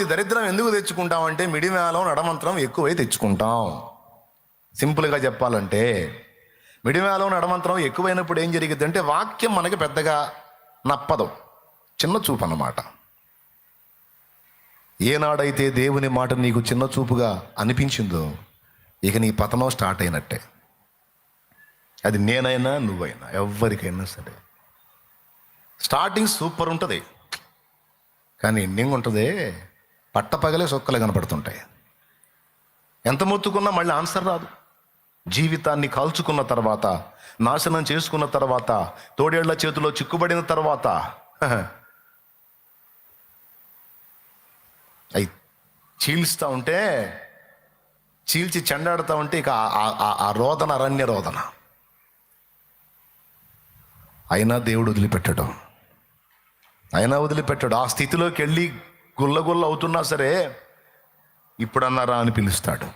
ఈ దరిద్రం ఎందుకు తెచ్చుకుంటామంటే మిడిమేళం నడమంత్రం ఎక్కువై తెచ్చుకుంటాం. సింపుల్గా చెప్పాలంటే మిడిమేళం నడమంత్రం ఎక్కువైనప్పుడు ఏం జరిగింది అంటే వాక్యం మనకి పెద్దగా నప్పదు. చిన్న చూపు అన్నమాట ఏనాడైతే దేవుని మాట నీకు చిన్న చూపుగా అనిపించిందో ఇక నీ పతనం స్టార్ట్ అయినట్టే. అది నేనైనా నువ్వైనా ఎవరికైనా సరే. స్టార్టింగ్ సూపర్ ఉంటుంది. కానీ ఎండింగ్ ఉంటుంది. పట్టపగలే సొక్కలు కనపడుతుంటాయి. ఎంత మొత్తుకున్నా మళ్ళీ ఆన్సర్ రాదు. జీవితాన్ని కాల్చుకున్న తర్వాత నాశనం చేసుకున్న తర్వాత తోడేళ్ళ చేతిలో చిక్కుబడిన తర్వాత అవి చీల్స్తూ ఉంటే చీల్చి చెండాడుతూ ఉంటే ఇక ఆ- ఆ- ఆ రోదన అరణ్య రోదన. అయినా దేవుడు వదిలిపెట్టడం. అయినా వదిలిపెట్టాడు. ఆ స్థితిలోకి వెళ్ళి గుల్లగుల్ల అవుతున్నా సరే ఇప్పుడన్నారా అని పిలుస్తాడు.